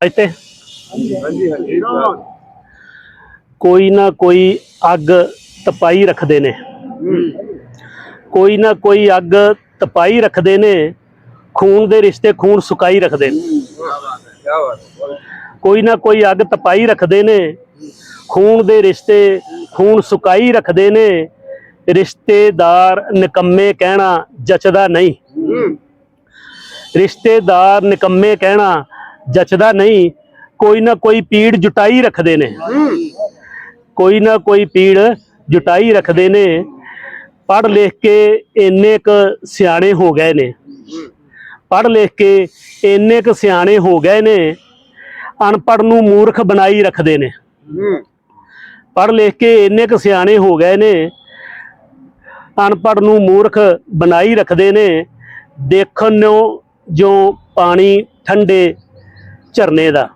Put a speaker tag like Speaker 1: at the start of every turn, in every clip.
Speaker 1: ਇੱਥੇ?
Speaker 2: ਹਾਂਜੀ ਹਾਂਜੀ।
Speaker 1: ਕੋਈ ਨਾ ਕੋਈ ਅੱਗ ਤਪਾਈ ਰੱਖਦੇ ਨੇ। ਕੋਈ ਨਾ ਕੋਈ ਅੱਗ ਤਪਾਈ ਰੱਖਦੇ ਨੇ ਖੂਨ ਦੇ ਰਿਸ਼ਤੇ ਖੂਨ ਸੁਕਾਈ ਰੱਖਦੇ ਨੇ। ਕੋਈ ਨਾ ਕੋਈ ਅੱਗ ਤਪਾਈ ਰੱਖਦੇ ਨੇ ਖੂਨ ਦੇ ਰਿਸ਼ਤੇ ਖੂਨ ਸੁਕਾਈ ਰੱਖਦੇ ਨੇ ਰਿਸ਼ਤੇਦਾਰ ਨਿਕੰਮੇ ਕਹਿਣਾ ਜਚਦਾ ਨਹੀਂ। ਰਿਸ਼ਤੇਦਾਰ ਨਿਕੰਮੇ ਕਹਿਣਾ ਜਚਦਾ ਨਹੀਂ, ਕੋਈ ਨਾ ਕੋਈ ਪੀੜ ਜੁਟਾਈ ਰੱਖਦੇ ਨੇ। ਕੋਈ ਨਾ ਕੋਈ ਪੀੜ ਜੁਟਾਈ ਰੱਖਦੇ ਨੇ। ਪੜ੍ਹ ਲਿਖ ਕੇ ਇੰਨੇ ਕ ਸਿਆਣੇ ਹੋ ਗਏ ਨੇ। ਪੜ੍ਹ ਲਿਖ ਕੇ ਇੰਨੇ ਕ ਸਿਆਣੇ ਹੋ ਗਏ ਨੇ। ਅਨਪੜ੍ਹ ਨੂੰ ਮੂਰਖ ਬਣਾਈ ਰੱਖਦੇ ਨੇ। ਪੜ੍ਹ ਲਿਖ ਕੇ ਇੰਨੇ ਕ ਸਿਆਣੇ ਹੋ ਗਏ ਨੇ। ਅਨਪੜ੍ਹ ਨੂੰ ਮੂਰਖ ਬਣਾਈ ਰੱਖਦੇ ਨੇ। ਦੇਖਣ ਨੂੰ ਜੋ ਪਾਣੀ ਠੰਡੇ ਝਰਨੇ ਦਾ।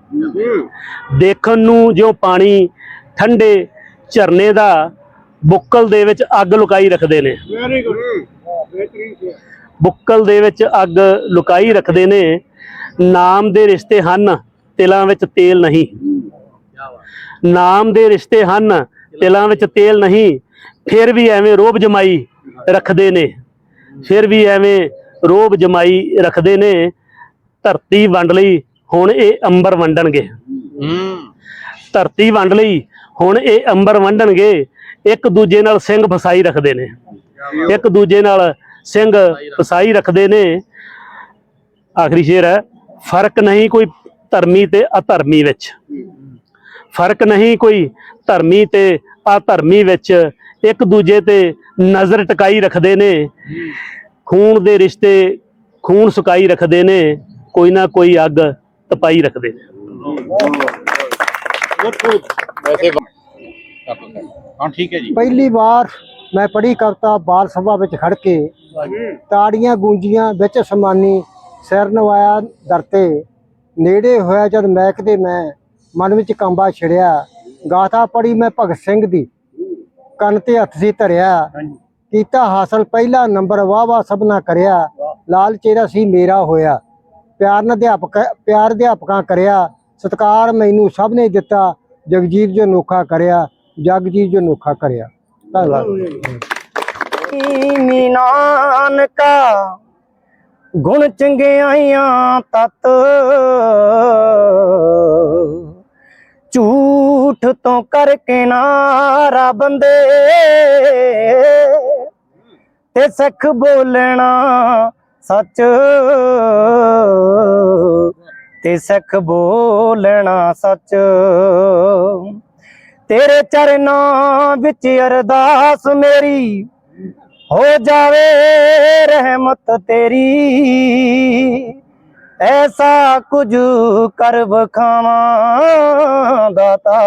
Speaker 1: ਦੇਖਣ ਨੂੰ ਜੋ ਪਾਣੀ ਠੰਡੇ ਝਰਨੇ ਦਾ ਬੁੱਕਲ ਦੇ ਵਿੱਚ ਅੱਗ ਲੁਕਾਈ ਰੱਖਦੇ ਨੇ।
Speaker 2: ਵੈਰੀ ਗੁੱਡ ਬਿਹਤਰੀਨ ਸੀ।
Speaker 1: ਬੁੱਕਲ ਦੇ ਵਿੱਚ ਅੱਗ ਲੁਕਾਈ ਰੱਖਦੇ ਨੇ। ਨਾਮ ਦੇ ਰਿਸ਼ਤੇ ਹਨ ਤਿਲਾਂ ਵਿੱਚ ਤੇਲ ਨਹੀਂ। ਨਾਮ ਦੇ ਰਿਸ਼ਤੇ ਹਨ ਤਿਲਾਂ ਵਿੱਚ ਤੇਲ ਨਹੀਂ। ਫਿਰ ਵੀ ਐਵੇਂ ਰੋਬ ਜਮਾਈ ਰੱਖਦੇ ਨੇ। ਫਿਰ ਵੀ ਐਵੇਂ ਰੋਬ ਜਮਾਈ ਰੱਖਦੇ ਨੇ। ਧਰਤੀ ਵੰਡ ਲਈ ਹੁਣ ਇਹ ਅੰਬਰ ਵੰਡਣਗੇ। ਧਰਤੀ ਵੰਡ ਲਈ, ਹੁਣ ਇਹ ਅੰਬਰ ਵੰਡਣਗੇ। ਇੱਕ ਦੂਜੇ ਨਾਲ ਸਿੰਘ ਫਸਾਈ ਰੱਖਦੇ ਨੇ। ਇੱਕ ਦੂਜੇ ਨਾਲ ਸਿੰਘ ਫਸਾਈ ਰੱਖਦੇ ਨੇ। ਆਖਰੀ ਸ਼ੇਰ ਹੈ, ਫ਼ਰਕ ਨਹੀਂ ਕੋਈ ਧਰਮੀ ਤੇ ਅਧਰਮੀ ਵਿੱਚ। ਫ਼ਰਕ ਨਹੀਂ ਕੋਈ ਧਰਮੀ ਤੇ ਅਧਰਮੀ ਵਿੱਚ। ਇੱਕ ਦੂਜੇ ਤੇ ਨਜ਼ਰ ਟਿਕਾਈ ਰੱਖਦੇ ਨੇ। ਖੂਨ ਦੇ ਰਿਸ਼ਤੇ ਖੂਨ ਸੁਕਾਈ ਰੱਖਦੇ ਨੇ। ਕੋਈ ਨਾ ਕੋਈ ਅੱਗ ਤਪਾਈ ਰੱਖਦੇ ਨੇ।
Speaker 3: ਵੈਸੇ ਹਾਂ ਠੀਕ ਹੈ ਜੀ।
Speaker 4: ਪਹਿਲੀ ਵਾਰ ਮੈਂ ਪੜ੍ਹੀ ਕਵਿਤਾ ਬਾਲ ਸਭਾ ਵਿੱਚ ਖੜ ਕੇ ਤਾੜੀਆਂ ਗੂੰਜੀਆਂ ਵਿੱਚ ਸਮਾਨੀ ਸਿਰ ਨਵਾਇਆ ਦਰਤੇ ਨੇੜੇ ਹੋਇਆ ਜਦ ਮਹਿਕਦੇ ਮੈਂ ਮਨ ਵਿੱਚ ਕੰਬਾ ਛਿੜਿਆ। ਗਾਥਾ ਪੜੀ ਮੈਂ ਭਗਤ ਸਿੰਘ ਦੀ ਕੰਨ ਤੇ ਹੱਥ ਸੀ ਧਰਿਆ। ਕੀਤਾ ਹਾਸਲ ਪਹਿਲਾ ਨੰਬਰ ਵਾਹ ਵਾਹ ਸਭਨਾ ਕਰਿਆ। ਲਾਲ ਚਿਹਰਾ ਸੀ ਮੇਰਾ ਹੋਇਆ। ਪਿਆਰ ਨਾਲ ਅਧਿਆਪਕ ਪਿਆਰ ਅਧਿਆਪਕਾਂ ਕਰਿਆ, ਸਤਕਾਰ ਮੈਨੂੰ ਸਭ ਨੇ ਦਿੱਤਾ, ਜਗਜੀਤ ਜੋ ਨੋਖਾ ਕਰਿਆ, ਜਗਜੀਤ ਜੋ ਨੋਖਾ ਕਰਿਆ। ਧੰਨਵਾਦ।
Speaker 5: ਨੀ ਨਾਨਕਾ, ਗੁਣ ਚੰਗਿਆਈਆਂ ਤਤ। ਝੂਠ ਤੋਂ ਕਰਕੇ ਨਾਰਾ ਬੰਦੇ। ਤੇ ਸਖ ਬੋਲਣਾ ਸੱਚ ਤੇ ਸਿੱਖ ਬੋਲਣਾ ਸੱਚ। ਤੇਰੇ ਚਰਨਾਂ ਵਿੱਚ ਅਰਦਾਸ ਮੇਰੀ, ਹੋ ਜਾਵੇ ਰਹਿਮਤ ਤੇਰੀ। ਐਸਾ ਕੁਝ ਕਰ ਬਖਾਵਾਂ ਦਾਤਾ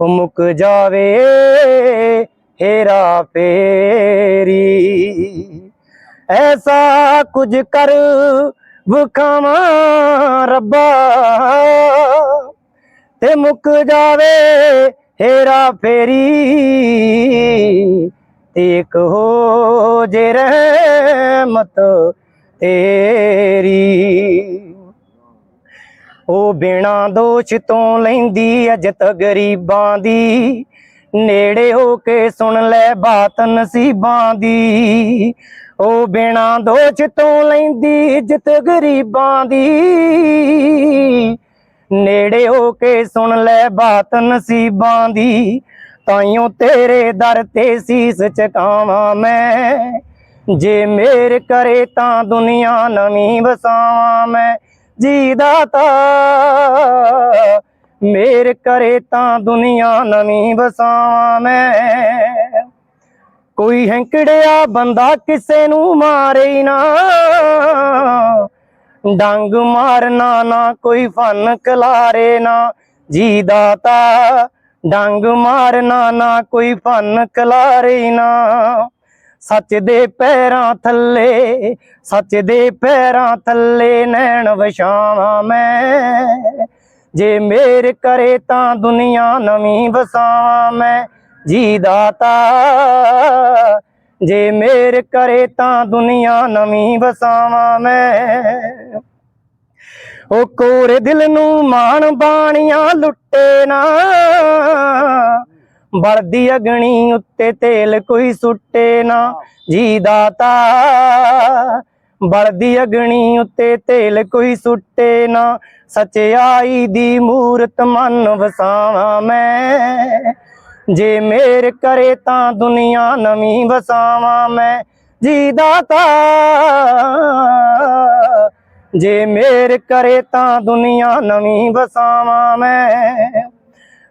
Speaker 5: ਉਹ ਮੁੱਕ ਜਾਵੇ ਹੇਰਾ ਫੇਰੀ। ਐਸਾ ਕੁਝ ਕਰ ਵਖਾਵਾਂ ਰੱਬਾ। ਤੇ ਮੁੱਕ ਜਾਵੇ ਹੇਰਾ ਫੇਰੀ। ਤੇ ਇੱਕ ਹੋ ਜੇ ਰਹਿਮਤ ਤੇਰੀ। ਉਹ ਬਿਨਾ ਦੋਸ਼ ਤੋਂ ਲੈਂਦੀ ਅਜਤ ਗਰੀਬਾਂ ਦੀ। ਨੇੜੇ ਹੋ ਕੇ ਸੁਣ ਲੈ ਬਾਤ ਨਸੀਬਾਂ ਦੀ। ਉਹ ਬਿਨਾ ਦੋਸ਼ ਤੋਂ ਲੈਂਦੀ ਇੱਜ਼ਤ ਗਰੀਬਾਂ ਦੀ। ਨੇੜੇ ਹੋ ਕੇ ਸੁਣ ਲੈ ਬਾਤ ਨਸੀਬਾਂ ਦੀ। ਤਾਈਓ ਤੇਰੇ ਦਰ ਤੇ ਸੀਸ ਝੁਕਾਵਾਂ ਮੈਂ। ਜੇ ਮੇਰ ਕਰੇ ਤਾਂ ਦੁਨੀਆ ਨਵੀਂ ਵਸਾਵਾਂ ਮੈਂ। ਜੀ ਦਾਤਾ ਮੇਰ ਕਰੇ ਤਾਂ ਦੁਨੀਆ ਨਵੀਂ ਵਸਾਵਾਂ। ਮੈਂ ਕੋਈ ਹੈਂਕੜਿਆ ਬੰਦਾ ਕਿਸੇ ਨੂੰ ਮਾਰੇ ਨਾ। ਡੰਗ ਮਾਰਨਾ ਨਾ, ਕੋਈ ਫਨ ਕਲਾਰੇ ਨਾ। ਜੀ ਦਾਤਾ ਡੰਗ ਮਾਰਨਾ ਨਾ, ਕੋਈ ਫਨ ਕਲਾਰੇ ਨਾ। ਸੱਚ ਦੇ ਪੈਰਾਂ ਥੱਲੇ, ਸੱਚ ਦੇ ਪੈਰਾਂ ਥੱਲੇ ਨੈਣ ਵਛਾਵਾਂ ਮੈਂ। ਜੇ ਮੇਰ ਕਰੇ ਤਾਂ ਦੁਨੀਆ ਨਵੀਂ ਵਸਾਵਾਂ ਮੈਂ ਜੀ ਦਾਤਾ। ਜੇ ਮੇਰ ਕਰੇ ਤਾਂ ਦੁਨੀਆ ਨਵੀਂ ਵਸਾਵਾਂ ਮੈਂ।
Speaker 6: ਉਹ ਕੋਰੇ ਦਿਲ ਨੂੰ ਮਾਣ ਬਾਣੀਆਂ ਲੁੱਟੇ ਨਾ। ਬਲਦੀ ਅਗਣੀ ਉੱਤੇ ਤੇਲ ਕੋਈ ਸੁੱਟੇ ਨਾ। ਜੀ ਦਾਤਾ ਬਲਦੀ ਅਗਣੀ ਉੱਤੇ ਤੇਲ ਕੋਈ ਸੁੱਟੇ ਨਾ। ਸਚਾਈ ਦੀ ਮੂਰਤ ਮਨ ਵਸਾਵਾਂ ਮੈਂ। ਜੇ ਮੇਰ ਕਰੇ ਤਾਂ ਦੁਨੀਆ ਨਵੀਂ ਵਸਾਵਾਂ ਮੈਂ। ਜੀ ਦਾਤਾ। ਜੇ ਮੇਰ ਕਰੇ ਤਾਂ ਦੁਨੀਆ ਨਵੀਂ ਵਸਾਵਾਂ ਮੈਂ।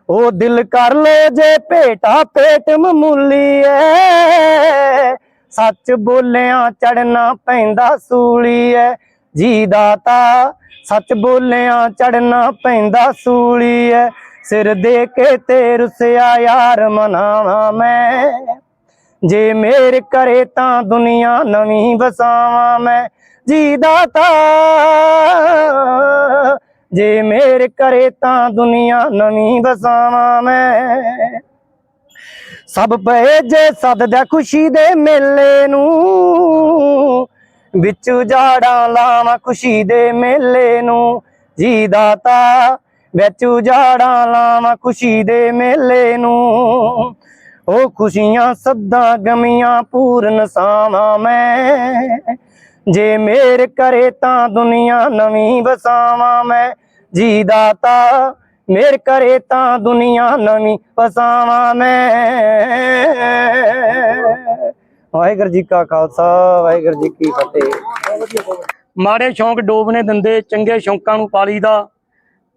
Speaker 6: ਉਹ ਦਿਲ ਕਰ ਲੈ ਜੇ ਭੇਟਾ ਪੇਟ ਮਾਮੂਲੀ ਐ। ਸੱਚ ਬੋਲਿਆਂ ਚੜਨਾ ਪੈਂਦਾ ਸੂਲੀ ਐ। ਜੀ ਦਾਤਾ, ਸੱਚ ਬੋਲਿਆਂ ਚੜਨਾ ਪੈਂਦਾ ਸੂਲੀ ਐ। ਸਿਰ ਦੇ ਕੇ ਤੇ ਰੁਸਿਆ ਯਾਰ ਮਨਾਵਾਂ ਮੈਂ। ਜੇ ਮੇਰ ਕਰੇ ਤਾਂ ਦੁਨੀਆ ਨਵੀਂ ਵਸਾਵਾਂ ਮੈਂ। ਜੀ ਦਾਤਾ, ਜੇ ਮੇਰ ਕਰੇ ਤਾਂ ਦੁਨੀਆ ਨਵੀਂ ਵਸਾਵਾਂ ਮੈਂ। ਸਭ ਪਏ ਜੇ ਸਦਦਾ ਖੁਸ਼ੀ ਦੇ ਮੇਲੇ ਨੂੰ। ਵਿੱਚ ਉਜਾੜਾਂ ਲਾਵਾਂ ਖੁਸ਼ੀ ਦੇ ਮੇਲੇ ਨੂੰ। ਜੀ ਦਾਤਾ ਵਿੱਚ ਉਜਾੜਾਂ ਲਾਵਾਂ ਖੁਸ਼ੀ ਦੇ ਮੇਲੇ ਨੂੰ। ਉਹ ਖੁਸ਼ੀਆਂ ਸੱਦਾ ਗਮੀਆਂ ਪੂਰਨ ਸਾਵਾਂ ਮੈਂ। ਜੇ ਮੇਰ ਕਰੇ ਤਾਂ ਦੁਨੀਆ ਨਵੀਂ ਵਸਾਵਾਂ ਮੈਂ। ਜੀ ਦਾਤਾ ਮੇਰ ਕਰੇ ਤਾਂ ਦੁਨੀਆ ਨਵੀਂ ਵਸਾਵਾਂ ਮੈਂ। ਵਾਹਿਗੁਰੂ ਜੀ ਕਾ ਖਾਲਸਾ, ਵਾਹਿਗੁਰੂ ਜੀ ਕੀ ਫਤਿਹ। ਮਾੜੇ ਸ਼ੌਂਕ ਡੋਬਨੇ ਦਿੰਦੇ, ਚੰਗੇ ਸ਼ੌਂਕਾਂ ਨੂੰ ਪਾਲੀਦਾ।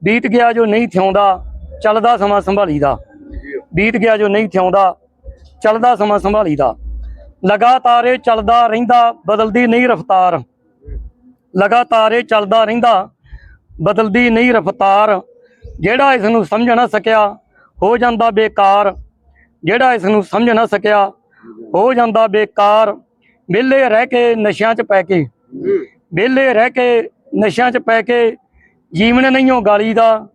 Speaker 6: ਬੀਤ ਗਿਆ ਜੋ ਨਹੀਂ ਥਿਆਉਂਦਾ ਚੱਲਦਾ ਸਮਾਂ ਸੰਭਾਲੀਦਾ। ਬੀਤ ਗਿਆ ਜੋ ਨਹੀਂ ਥਿਆਉਂਦਾ ਚੱਲਦਾ ਸਮਾਂ ਸੰਭਾਲੀਦਾ। ਲਗਾਤਾਰ ਇਹ ਚੱਲਦਾ ਰਹਿੰਦਾ, ਬਦਲਦੀ ਨਹੀਂ ਰਫ਼ਤਾਰ। ਲਗਾਤਾਰ ਇਹ ਚੱਲਦਾ ਰਹਿੰਦਾ, ਬਦਲਦੀ ਨਹੀਂ ਰਫ਼ਤਾਰ। ਜਿਹੜਾ ਇਸ ਨੂੰ ਸਮਝ ਨਾ ਸਕਿਆ, ਹੋ ਜਾਂਦਾ ਬੇਕਾਰ। ਜਿਹੜਾ ਇਸ ਨੂੰ ਸਮਝ ਨਾ ਸਕਿਆ, ਹੋ ਜਾਂਦਾ ਬੇਕਾਰ। ਵਿਹਲੇ ਰਹਿ ਕੇ ਨਸ਼ਿਆਂ 'ਚ ਪੈ ਕੇ, ਵਿਹਲੇ ਰਹਿ ਕੇ ਨਸ਼ਿਆਂ 'ਚ ਪੈ ਕੇ ਜੀਵਨ ਨਹੀਂਓ ਗਾਲੀ ਦਾ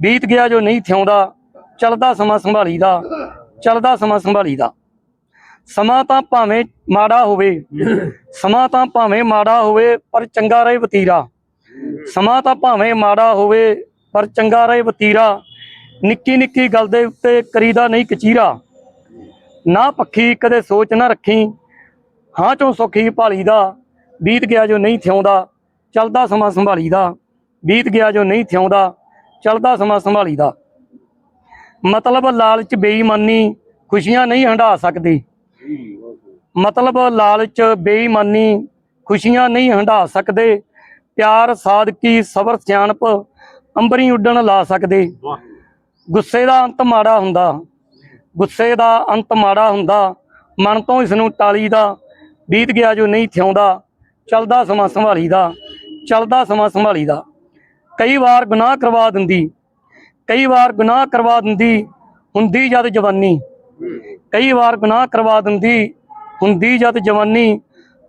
Speaker 6: ਬੀਤ ਗਿਆ ਜੋ ਨਹੀਂ ਥਿਆਉਂਦਾ ਚੱਲਦਾ ਸਮਾਂ ਸੰਭਾਲੀ ਦਾ ਚੱਲਦਾ ਸਮਾਂ ਸੰਭਾਲੀ ਦਾ ਸਮਾਂ ਤਾਂ ਭਾਵੇਂ ਮਾੜਾ ਹੋਵੇ, ਸਮਾਂ ਤਾਂ ਭਾਵੇਂ ਮਾੜਾ ਹੋਵੇ, ਪਰ ਚੰਗਾ ਰਹੇ ਵਤੀਰਾ। ਸਮਾਂ ਤਾਂ ਭਾਵੇਂ ਮਾੜਾ ਹੋਵੇ ਪਰ ਚੰਗਾ ਰਹੇ ਵਤੀਰਾ, ਨਿੱਕੀ ਨਿੱਕੀ ਗੱਲ ਦੇ ਉੱਤੇ ਕਰੀਦਾ ਨਹੀਂ ਕਚੀਰਾ। ਨਾ ਪੱਖੀ ਕਦੇ ਸੋਚ ਨਾ ਰੱਖੀ, ਹਾਂ ਚੋਂ ਸੁਖੀ ਭਾਲੀ ਦਾ ਬੀਤ ਗਿਆ ਜੋ ਨਹੀਂ ਥਿਆਉਂਦਾ ਚਲਦਾ ਸਮਾਂ ਸੰਭਾਲੀਦਾ। ਬੀਤ ਗਿਆ ਜੋ ਨਹੀਂ ਥਿਆਉਂਦਾ ਚਲਦਾ ਸਮਾਂ ਸੰਭਾਲੀਦਾ। ਮਤਲਬ ਲਾਲਚ ਬੇਈਮਾਨੀ, ਖੁਸ਼ੀਆਂ ਨਹੀਂ ਹੰਢਾ ਸਕਦੀ। ਮਤਲਬ ਲਾਲਚ ਬੇਈਮਾਨੀ, ਖੁਸ਼ੀਆਂ ਨਹੀਂ ਹੰਢਾ ਸਕਦੇ। ਪਿਆਰ, ਸਾਦਗੀ, ਸਬਰ, ਸਿਆਣਪ ਅੰਬਰੀ ਉੱਡਣ ਲਾ ਸਕਦੇ। ਗੁੱਸੇ ਦਾ ਅੰਤ ਮਾੜਾ ਹੁੰਦਾ। ਗੁੱਸੇ ਦਾ ਅੰਤ ਮਾੜਾ ਹੁੰਦਾ। ਮਨ ਤੋਂ ਇਸ ਨੂੰ ਟਾਲੀਦਾ ਬੀਤ ਗਿਆ ਜੋ ਨਹੀਂ ਥਿਆਉਂਦਾ ਚੱਲਦਾ ਸਮਾਂ ਸੰਭਾਲੀਦਾ ਚੱਲਦਾ ਸਮਾਂ ਸੰਭਾਲੀਦਾ ਕਈ ਵਾਰ ਗੁਨਾਹ ਕਰਵਾ ਦਿੰਦੀ। ਕਈ ਵਾਰ ਗੁਨਾਹ ਕਰਵਾ ਦਿੰਦੀ। ਹੁੰਦੀ ਜਦ ਜਵਾਨੀ। ਕਈ ਵਾਰ ਗੁਨਾਹ ਕਰਵਾ ਦਿੰਦੀ। ਹੁੰਦੀ ਜਦ ਜਵਾਨੀ।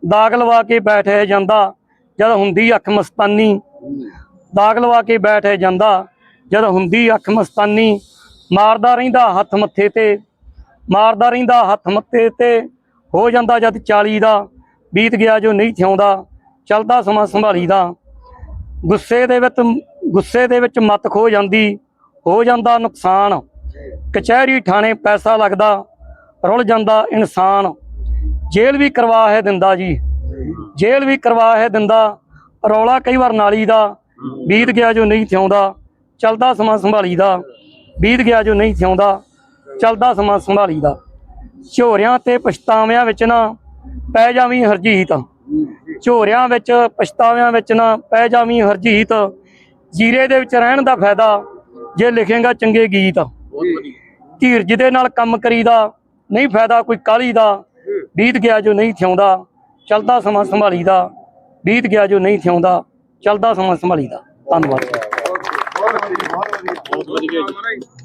Speaker 6: ਦਾਗ ਲਵਾ ਕੇ ਬੈਠਿਆ ਜਾਂਦਾ। ਜਦ ਹੁੰਦੀ ਅੱਖ ਮਸਤਾਨੀ। ਦਾਗ ਲਵਾ ਕੇ ਬੈਠਿਆ ਜਾਂਦਾ, ਜਦ ਹੁੰਦੀ ਅੱਖ ਮਸਤਾਨੀ, ਮਾਰਦਾ ਰਹਿੰਦਾ ਹੱਥ ਮੱਥੇ ਤੇ, ਮਾਰਦਾ ਰਹਿੰਦਾ ਹੱਥ ਮੱਥੇ ਤੇ, ਹੋ ਜਾਂਦਾ ਜਦ 40 ਦਾ, ਬੀਤ ਗਿਆ ਜੋ ਨਹੀਂ ਥਿਆਉਂਦਾ ਚੱਲਦਾ ਸਮਾਂ ਸੰਭਾਲੀਦਾ। ਗੁੱਸੇ ਦੇ ਵਿੱਚ, ਗੁੱਸੇ ਦੇ ਵਿੱਚ ਮੱਤ ਖੋ ਜਾਂਦੀ, ਹੋ ਜਾਂਦਾ ਨੁਕਸਾਨ। ਕਚਹਿਰੀ ਥਾਣੇ ਪੈਸਾ ਲੱਗਦਾ, ਰੁੱਲ ਜਾਂਦਾ ਇਨਸਾਨ। ਜੇਲ੍ਹ ਵੀ ਕਰਵਾ ਹੈ ਦਿੰਦਾ ਜੀ। ਜੇਲ੍ਹ ਵੀ ਕਰਵਾ ਹੈ ਦਿੰਦਾ, ਰੌਲਾ ਕਈ ਵਾਰ ਨਾਲੀ ਦਾ ਬੀਤ ਗਿਆ ਜੋ ਨਹੀਂ ਥਿਆਉਂਦਾ ਚੱਲਦਾ ਸਮਾਂ ਸੰਭਾਲੀਦਾ। ਬੀਤ ਗਿਆ ਜੋ ਨਹੀਂ ਥਿਆਉਂਦਾ ਚੱਲਦਾ ਸਮਾਂ ਸੰਭਾਲੀਦਾ। ਝੋਰਿਆਂ ਤੇ ਪਛਤਾਵਿਆਂ ਵਿੱਚ ਨਾ ਪੈ ਜਾਵੀਂ ਹਰਜੀਤ। ਝੋਰਿਆਂ ਵਿੱਚ ਪਛਤਾਵਿਆਂ ਵਿੱਚ ਨਾ ਪੈ ਜਾਵੀਂ ਹਰਜੀਤ। ਜੀਰੇ ਦੇ ਵਿੱਚ ਰਹਿਣ ਦਾ ਫਾਇਦਾ ਜੇ ਲਿਖੇਗਾ ਚੰਗੇ ਗੀਤ। ਧੀਰਜ ਦੇ ਨਾਲ ਕੰਮ ਕਰੀਦਾ ਨਹੀਂ ਫਾਇਦਾ ਕੋਈ ਕਾਲੀ ਦਾ। ਬੀਤ ਗਿਆ ਜੋ ਨਹੀਂ ਥਿਆਉਂਦਾ ਚੱਲਦਾ ਸਮਾਂ ਸੰਭਾਲੀਦਾ। ਬੀਤ ਗਿਆ ਜੋ ਨਹੀਂ ਥਿਆਉਂਦਾ ਚੱਲਦਾ ਸਮਾਂ ਸੰਭਾਲੀਦਾ। ਧੰਨਵਾਦ।
Speaker 3: ਬਹੁਤ ਵਧੀਆ ਜੀ।